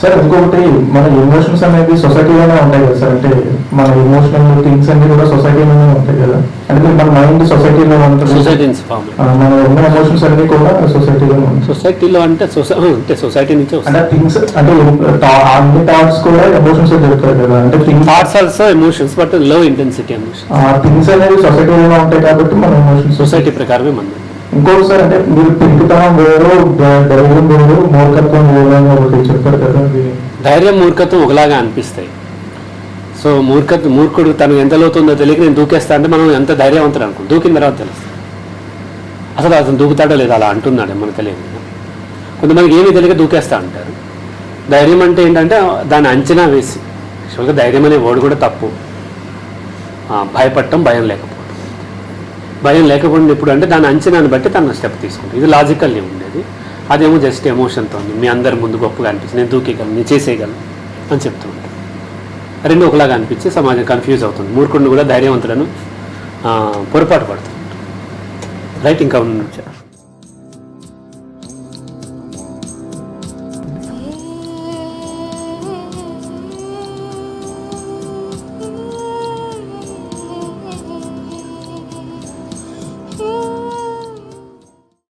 Sir ఇంకొకటి మన emotions అనేది సొసైటీలోనే ఉంటాయి కదా సార్. అంటే మన ఎమోషనల్ థింగ్స్ అన్ని కూడా సొసైటీలోనే ఉంటాయి కదా. అంటే మన మైండ్ సొసైటీలో ఉంటుంది. మన ఉన్న ఎమోషన్స్ అన్ని కూడా సొసైటీలోనే ఉంటాయి. సొసైటీలో అంటే అంటే సొసైటీ నుంచే అంటే థింగ్స్ అంటే అన్ని థాట్స్ కూడా ఎమోషన్స్ జరుగుతాయి కదా. అంటే థాట్స్ ఆల్సో ఎమోషన్స్ బట్లో ఇంటెన్సిటీ ఎమోషన్ ఆ థింగ్స్ అనేవి సొసైటీలోనే ఉంటాయి కాబట్టి మన ఎమోషన్స్ సొసైటీ ప్రకారమే మంది ఇంకొకసారి సార్ అంటే మీరు పెరుగుతనం వేరు ధైర్యం వేరు మూర్ఖత్వం వేరు ఒకటి చెప్పారు కదా ధైర్యం మూర్ఖత్వం ఒకలాగా అనిపిస్తాయి. సో మూర్ఖ మూర్ఖుడు తను ఎంత లోతుందో తెలియక నేను దూకేస్తా అంటే మనం ఎంత ధైర్యవంతుడు అనుకో దూకిన తర్వాత తెలుస్తుంది. అసలు అతను దూకుతాడో లేదో అలా అంటున్నాడు మనకు తెలియదు కొంతమందికి ఏమీ తెలియక దూకేస్తా అంటారు. ధైర్యం అంటే ఏంటంటే దాన్ని అంచనా వేసి యాక్చువల్గా ధైర్యం అనే వర్డ్ కూడా తప్పు. భయపడటం భయం లేకపోతే. భయం లేకపోయింది ఎప్పుడు అంటే దాని అంచనాన్ని బట్టి తన స్టెప్ తీసుకుంటాం ఇది లాజికల్లీ ఉండేది. అదేమో జస్ట్ ఎమోషన్తో ఉంది మీ అందరి ముందు గొప్పగా అనిపిస్తుంది నేను దూకేయగలను నేను చేసేయగలను అని చెప్తూ ఉంటాను రెండు ఒకలాగా అనిపించి సమాజం కన్ఫ్యూజ్ అవుతుంది. మూర్ఖుడిని కూడా ధైర్యవంతులను పొరపాటు పడుతుంది. రైట్ ఇంకా